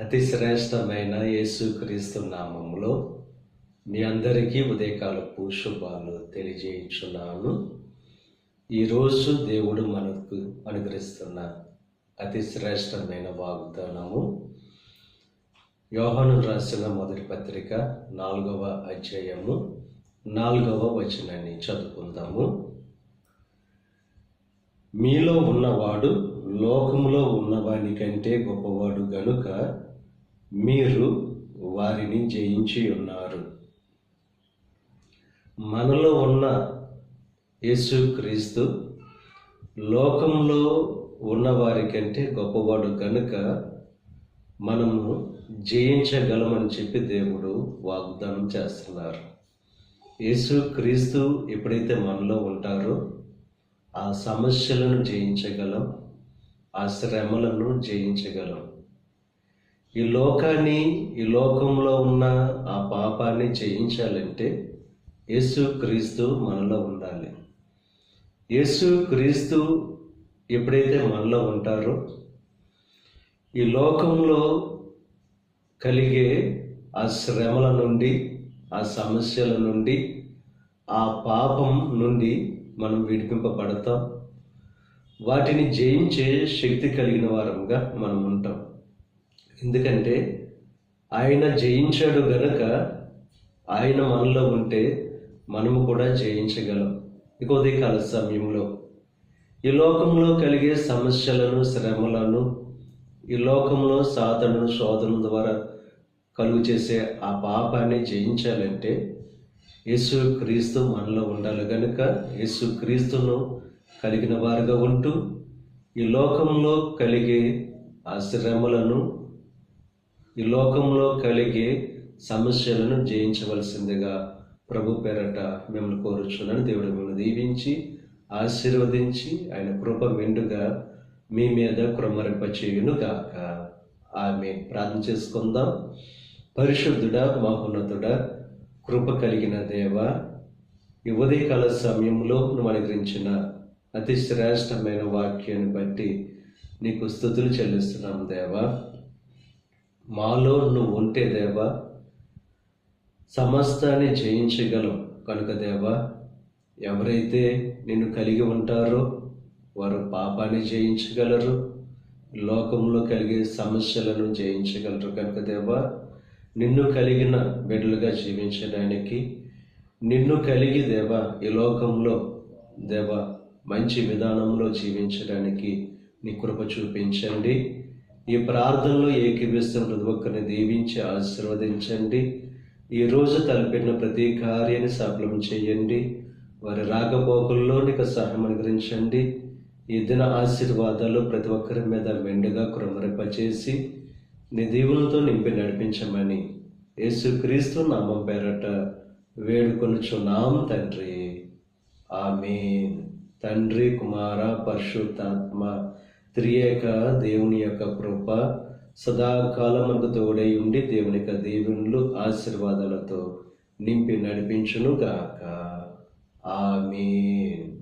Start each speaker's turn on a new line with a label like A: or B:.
A: అతి శ్రేష్టమైన యేసుక్రీస్తు నామములో మీ అందరికీ ఉదయకాలపు శుభాలు తెలియజేయించున్నాను. ఈరోజు దేవుడు మనకు అనుగ్రహిస్తున్న అతి శ్రేష్టమైన వాగ్దానము యోహను రాసిన మొదటి పత్రిక నాలుగవ అధ్యాయము నాలుగవ వచనాన్ని చదువుకుందాము. మీలో ఉన్నవాడు లోకములో ఉన్నవాని కంటే గొప్పవాడు గనుక మీరు వారిని జయించి ఉన్నారు. మనలో ఉన్న యేసుక్రీస్తు లోకంలో ఉన్నవారి కంటే గొప్పవాడు కనుక మనము జయించగలమని చెప్పి దేవుడు వాగ్దానం చేస్తున్నారు. యేసుక్రీస్తు ఎప్పుడైతే మనలో ఉంటారో ఆ సమస్యలను జయించగలం. ఆ శ్రమలను జయించగలం. ఈ లోకాన్ని ఈ లోకంలో ఉన్న ఆ పాపాన్ని జయించాలంటే యేసు క్రీస్తు మనలో ఉండాలి. యేసు క్రీస్తు ఎప్పుడైతే మనలో ఉంటారో ఈ లోకంలో కలిగే ఆ శ్రమల నుండి ఆ సమస్యల నుండి ఆ పాపం నుండి మనం విడిపింపబడతాం. వాటిని జయించే శక్తి కలిగిన వారంగా మనం ఉంటాం ఎందుకంటే ఆయన జయించాడు గనక ఆయన మనలో ఉంటే మనము కూడా జయించగలం. ఇక ఉదయకాల సమయంలో ఈ లోకంలో కలిగే సమస్యలను శ్రమలను ఈ లోకంలో సాధనను శోధన ద్వారా కలుగు చేసే ఆ పాపాన్ని జయించాలంటే యేసు క్రీస్తు మనలో ఉండాలి. కనుక యేసు క్రీస్తును కలిగిన వారుగా ఉంటూ ఈ లోకంలో కలిగే ఆ శ్రమలను ఈ లోకంలో కలిగే సమస్యలను జయించవలసిందిగా ప్రభు పేరట మిమ్మల్ని కోరుచున్నాను. దేవుడు మిమ్మల్ని దీవించి ఆశీర్వదించి ఆయన కృప మెండుగా మీ మీద కృమరింపచేయును గాక ఆమె ప్రార్థన చేసుకుందాం. పరిశుద్ధుడా మహోన్నతుడా కృప కలిగిన దేవ ఈ ఉదయకాల సమయంలో నువ్వు అనుగ్రహించిన అతి శ్రేష్టమైన వాక్యాన్ని బట్టి నీకు స్థుతులు చెల్లిస్తున్నాం దేవా. మాలో నువ్వు ఉంటే దేవా సమస్తాన్ని జయించగలం కనుక దేవా ఎవరైతే నిన్ను కలిగి ఉంటారో వారు పాపాన్ని జయించగలరు లోకంలో కలిగే సమస్యలను జయించగలరు కనుక దేవా. నిన్ను కలిగిన బిడ్డలుగా జీవించడానికి నిన్ను కలిగి దేవా ఈ లోకంలో దేవా మంచి విధానంలో జీవించడానికి నీ కృప చూపించండి. ఈ ప్రార్థనలో ఏకీభిస్తున్న ప్రతి ఒక్కరిని దీవించి ఆశీర్వదించండి. ఈ రోజు తలపెట్టిన ప్రతి కార్యాన్ని సఫలం చేయండి. వారి రాకపోకల్లో నీకు సహాయం అనుగ్రహించండి. ఈ దిన ఆశీర్వాదాలు ప్రతి ఒక్కరి మీద మెండుగా కృమరింపచేసి నీ దీవులతో నింపి నడిపించమని యేసుక్రీస్తు నామం పేరట వేడుకొనుచున్నాం తండ్రి. ఆమె తండ్రి కుమార పరిశుద్ధాత్మ త్రియేక దేవుని యొక్క కృప సదాకాలముకు తోడై ఉండి దేవుని యొక్క దేవుళ్ళు ఆశీర్వాదాలతో నింపి నడిపించునుగాక. గాక